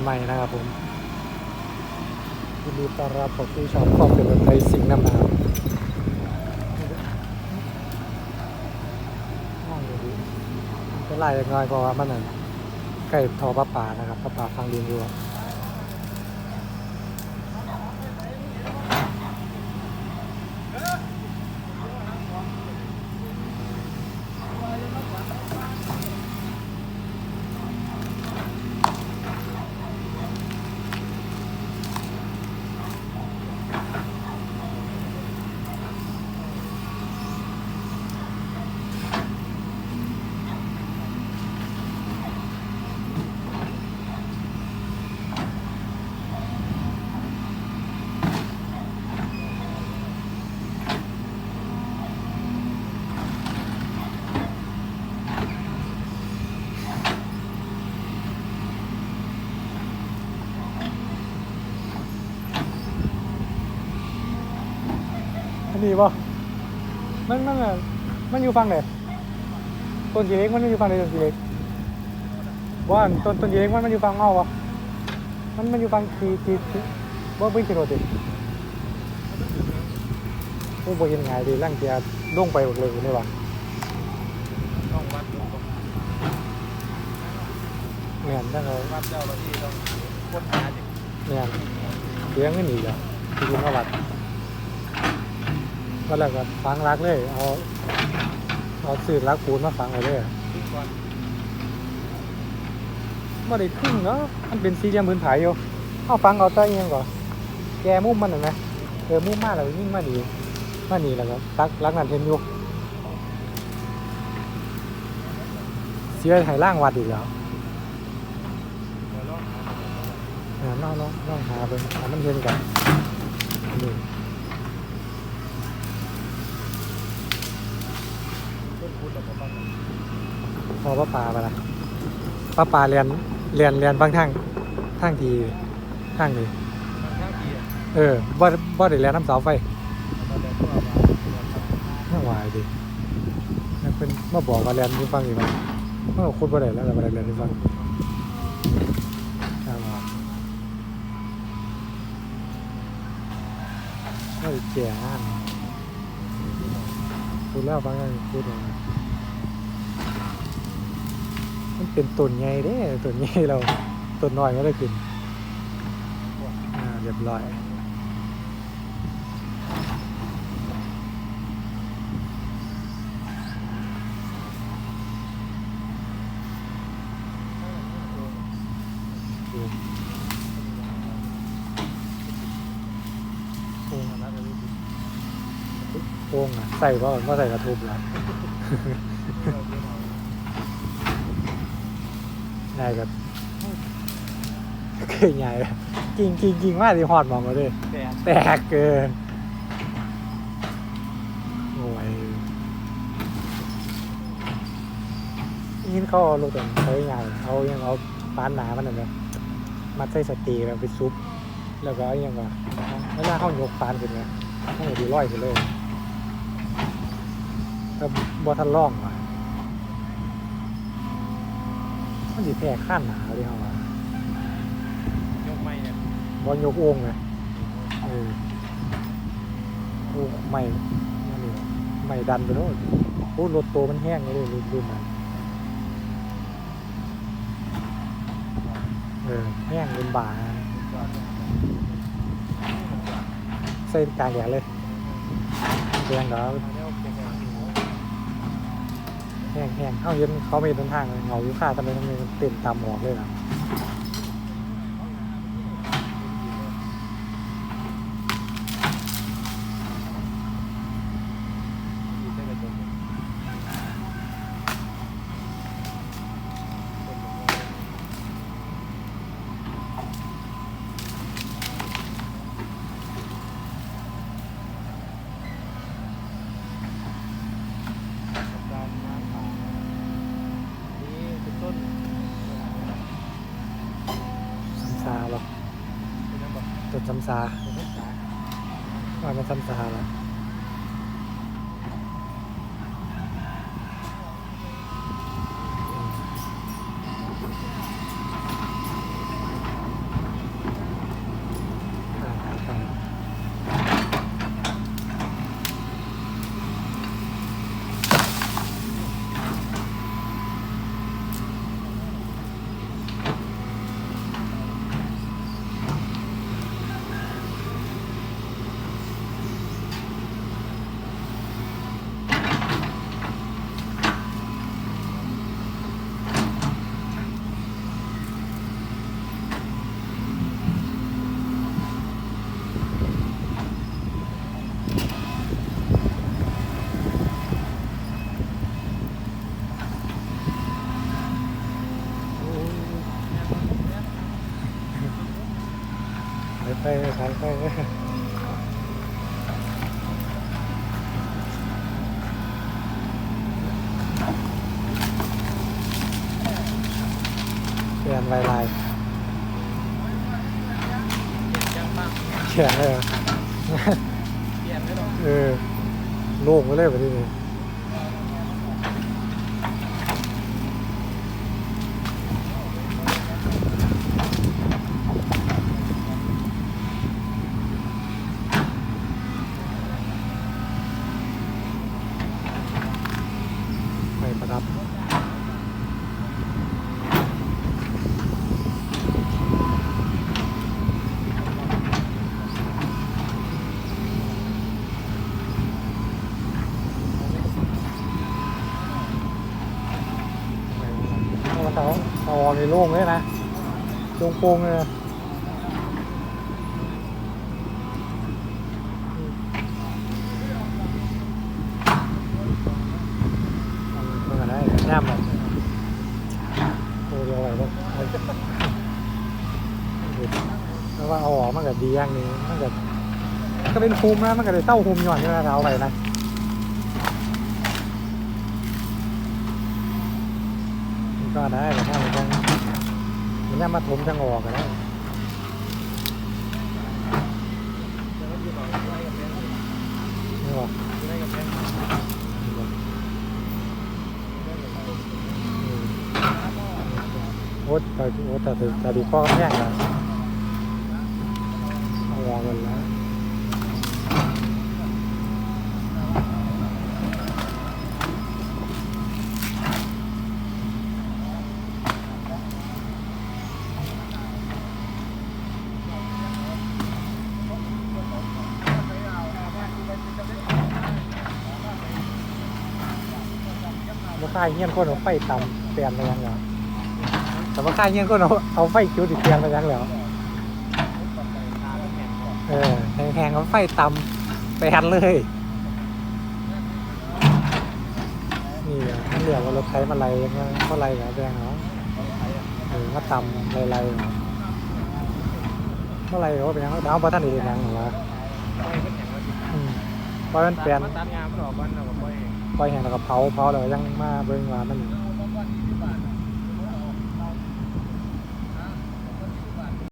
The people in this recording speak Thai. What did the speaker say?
รวมต้นไม้นะครับผมยินดีต้อนรับผมที่ชอบความเป็นแบบในสิ่งน้ำหนาวมองดูดิเป็นลายน้อยเพราะว่ามันนั่นใกล้ทอประปานะครับประปาฟังดินอยู่ อะอันนี้ป่ะมันมันอะมันอยู่ฝั่งไหนต้นกีเล็กมันอยู่ฝั่งไหนต้นกีเล็กว่าต้นต้นกีเล็กมันมันอยู่ฝั่งเมาปะมันมันอยู่ฝั่งทีทีทีว่าไม่คิดว่าติโอ้โหเห็นไงายดีร่างเกียร์ลงไปหมดเลยนี่วะต้องวัดดูก่อนเมียนนั่นเลยวัดเจ้าเราที่ต้องค้นหาดิเมียนเลี้ยงไม่หนีแล้วที่ดินมาวัด ก็แล้วก็ฝังรักเลย เอาเอาสื่อรักปูนมาฝังไว้เลยดูก่อนไม่ได้ครึ่งเนาะมันเป็นสี่เหลี่ยมพื้นฐานอยู่เอาฟังเอาใต้เอียงก่อนแกมุมมันเห็นไหมเออมุมมากแล้วยิ่งมาดีมาดีแล้วก็รักรักนั่นเห็นอยู่เสียหายร่างวัดอีกแล้วเดี๋ยวลองหาอ่าน้องน้องน้องหาไปหามันเห็นกันนี่ ต้นพุทธประมาณนั้น พ อป้าป่าไปละป้าป่าเรียนเรียนเรียนบางทางทางทีทางนี้บางครั้งดีอะเออบ่บ่ได้เรียนน้ำเสาไฟตอนแรกก็ว่าน่าหวายดินั่นเป็นมาบอกมาเรียนที่ฟังอีกมั้ยเมื่อคุณบ่ได้แล้วแต่บ่ได้เรียนที่ฟังอ่าว่าไม่แก่งานพูดแล้วบางอย่างพูดว่า มันเป็นต้นใหญ่เด้ต้นใหญ่เราต้นน้อยก็ได้ขึ้นอ่าเรียบร้อยโอ่งอะใส่ว่าว่าใส่กระทุบแล้ว ง่ายกับเคยง่ายเลยกิ่งกิ่งกิ่งมากที่หอดมองมาเลยแต่แตกเกินโอ้ยยินเขาเอาลูกแต่ใช้งานเอายังเอาปานหนามันน่ะแบบมัดใส่สตีแล้วไปซุปแล้วก็เอาอยังว่าเวลาเขายกปานขึ้นไงเขาดีร้อยขึ้นเลยแต่บอทันล่องว่ะ มันดีแพ้ข้านหนาที่เขาว่ายกไม้เนี่ยบอลยกโอ่งไงเออโอ้ไม่นั่นนี่ไม่ดันไปโน่นโอ้รถโตมันแห้งเลยรุ่นรุ่นนั้นเออแห้งเป็นบ่าจอดเส้นกลางแดดเลยแดงเดี๋ยวมาแล้วเป็นไง แห้งแหงเข้าเย็นเขาไม่เดินทางเลยเงาอยู่ค่าทำไมทำไมเต็มตามหมอกเลยนะ ดีเส้นกระจกการน้ำป่านี่เป็นต้น ซ้ำซาหรอก เป็นยังไง จดซ้ำซาเป็นภาษาว่ามันซ้ำซาแล้วอืม ไปไปไปเปลี่ยนลายลายยังบ้างเขียนเลยเหรอเปลี่ยนไม่เออโล่งไปเลยแบบนี้ไม่ประดับ เอาเขาเอาออกในโล่งเลยนะโปร่งเลยน้ำแบบตัวเดียวไปก็แล้วว่าเอาออกมันก็ดีอย่างนี้มันก็ก็เป็นภูมินะมันก็เลยเต้าภูมิหย่อนใช่ไหมเอาไปนะ มัน ก็ได้แต่ถ้ามันยังมันยังมาถมจังออกกันได้เดี๋ยวมันอยู่ต่อไล่กับแบงค์ไม่บอกไล่กับแบงค์โอ๊ตแต่โอ๊ตแต่ถึงแต่ดีข้อก็แย่งกันเอาออกกันแล้วว่า ค่ายเงี้ยนคนเอาไฟต่ำเปลี่ยนไปยังไงแต่ว่าค่ายเงี้ยนคนเอาเอาไฟคิ้วติดเปลี่ยนไปยังแล้วเออแหงๆเอาไฟต่ำไปหันเลยนี่อะมันเหลือว่ารถไถมาไล่ยังไงก็ไล่เหรอแดงเหรอเออมาต่ำไล่ไล่เหรอเมื่อไรเหรอเป็นยังไงเอาพระท่านอีกยังเหรอวะปล่อยมันแข็งมาสิอืมปล่อยมันเปลี่ยนตัดงานมันออกมันออกไป ปล่อยแห้งแล้วก็เผาเผาแล้วยังมาเบิ่งว่ามัน